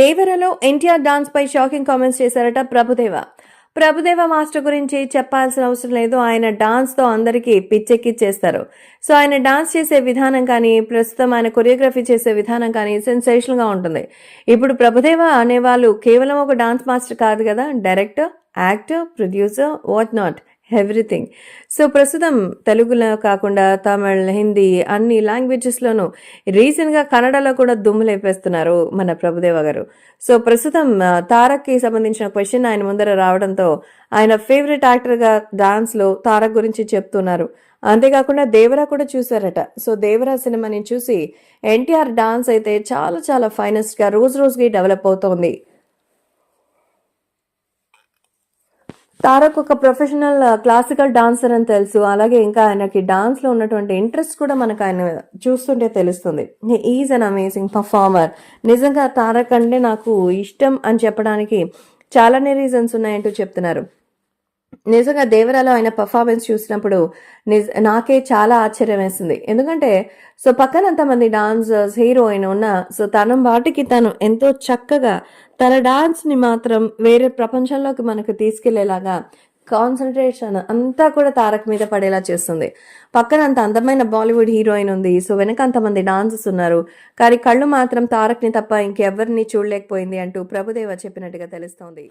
దేవరలో NTR dance పై shocking comments చేశారట Prabhudeva. Prabhudeva master గురించి చెప్పాల్సిన అవసరం లేదు. ఆయన డాన్స్తో అందరికీ పిచ్చెక్కిచ్చేస్తారు. సో ఆయన డాన్స్ చేసే విధానం కానీ ప్రస్తుతం ఆయన కొరియోగ్రఫీ చేసే విధానం కానీ సెన్సేషనల్గా ఉంటుంది. ఇప్పుడు ప్రభుదేవ అనేవాళ్ళు కేవలం ఒక డాన్స్ మాస్టర్ కాదు కదా? Director actor producer what not. Everything so ప్రస్తుతం తెలుగులో కాకుండా తమిళ్ హిందీ అన్ని లాంగ్వేజెస్లోనూ రీసెంట్గా కన్నడలో కూడా దుమ్ము లేపేస్తున్నారు మన ప్రభుదేవ గారు. సో ప్రస్తుతం తారక్కి సంబంధించిన క్వశ్చన్ ఆయన ముందర రావడంతో ఆయన ఫేవరెట్ యాక్టర్గా డాన్స్లో తారక్ గురించి చెప్తున్నారు. అంతేకాకుండా దేవరా కూడా చూశారట. సో దేవరా సినిమాని చూసి ఎన్టీఆర్ డాన్స్ అయితే చాలా చాలా ఫైనస్ట్గా రోజు రోజుకి డెవలప్ అవుతోంది. తారక్ ఒక ప్రొఫెషనల్ క్లాసికల్ డాన్సర్ అని తెలుసు. అలాగే ఇంకా ఆయనకి డాన్స్లో ఉన్నటువంటి ఇంట్రెస్ట్ కూడా మనకు ఆయన చూస్తుంటే తెలుస్తుంది. ఈజ్ అన్ అమేజింగ్ పర్ఫార్మర్ నిజంగా తారక్ అంటే నాకు ఇష్టం అని చెప్పడానికి చాలానే రీజన్స్ ఉన్నాయంటూ చెప్తున్నారు. నిజంగా దేవరాలో ఆయన పర్ఫార్మెన్స్ చూసినప్పుడు నిజ నాకే చాలా ఆశ్చర్యం వేసింది ఎందుకంటే సో పక్కన అంతమంది డాన్సర్స్ హీరోయిన్ ఉన్న సో తన వాటికి తను ఎంతో చక్కగా తన డాన్స్ని మాత్రం వేరే ప్రపంచంలోకి మనకు తీసుకెళ్ళేలాగా కాన్సన్ట్రేషన్ అంతా కూడా తారక్ మీద పడేలా చేస్తుంది. పక్కన అంత అందమైన బాలీవుడ్ హీరోయిన్ ఉంది సో వెనక అంతమంది డాన్సర్స్ ఉన్నారు. కానీ కళ్ళు మాత్రం తారక్ని తప్ప ఇంకెవరిని చూడలేకపోయింది అంటూ ప్రభుదేవ చెప్పినట్టుగా తెలుస్తోంది.